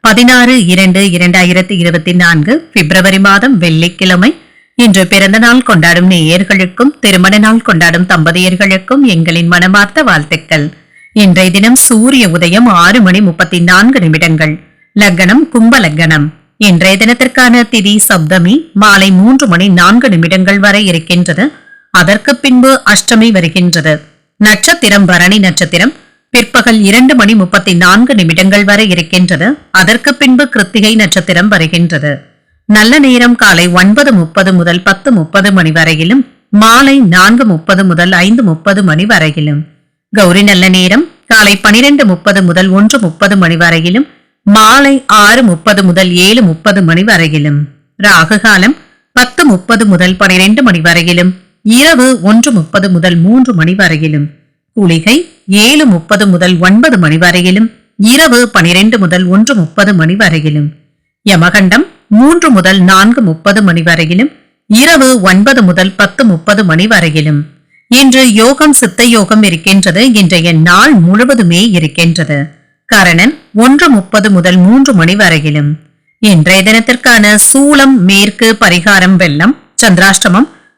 பதினாறு இரண்டு இரண்டாயிரத்தி இருபத்தி நான்கு பிப்ரவரி மாதம் வெள்ளிக்கிழமை. இன்று பிறந்த நாள் கொண்டாடும் நேயர்களுக்கும் திருமண நாள் கொண்டாடும் தம்பதியர்களுக்கும் எங்களின் மனமார்ந்த வாழ்த்துக்கள். இன்றைய தினம் சூரிய உதயம் ஆறு மணி முப்பத்தி நான்கு நிமிடங்கள். லக்னம் கும்ப லக்னம் இன்றைய தினத்திற்கான திதி சப்தமி மாலை மூன்று மணி நான்கு நிமிடங்கள் வரை இருக்கின்றது. அதற்கு பின்பு அஷ்டமி வருகின்றது. நட்சத்திரம் பரணி நட்சத்திரம். பிற்பகல் இரண்டு மணி முப்பத்தி நான்கு நிமிடங்கள் வரை இருக்கின்றது. அதற்கு பின்பு கிருத்திகை நட்சத்திரம் வருகின்றது. நல்ல நேரம் காலை ஒன்பது முப்பது முதல் பத்து முப்பது மணி வரையிலும் மாலை நான்கு முப்பது முதல் ஐந்து முப்பது மணி வரையிலும். கௌரி நல்ல நேரம் காலை பனிரெண்டு முப்பது முதல் ஒன்று முப்பது மணி வரையிலும் மாலை ஆறு முப்பது முதல் ஏழு முப்பது மணி வரையிலும். ராகு காலம் பத்து முப்பது முதல் பனிரெண்டு மணி வரையிலும் இரவு ஒன்று முப்பது முதல் மூன்று மணி வரையிலும். குளிகை ஏழு முப்பது முதல் ஒன்பது மணி வரையிலும் இரவு பனிரெண்டு முதல் ஒன்று முப்பது மணி வரையிலும். யமகண்டம் மூன்று முதல் நான்கு முப்பது மணி வரையிலும் இரவு ஒன்பது முதல் பத்து முப்பது மணி வரையிலும். இன்று யோகம் சித்த யோகம் இருக்கின்றது இன்றைய நாள் முழுவதுமே இருக்கின்றது. கரணன் ஒன்று முப்பது முதல் மூன்று மணி வரையிலும். இன்றைய தினத்திற்கான சூளம் மேற்கு பரிகாரம் வெள்ளம் சந்திராஷ்டமம்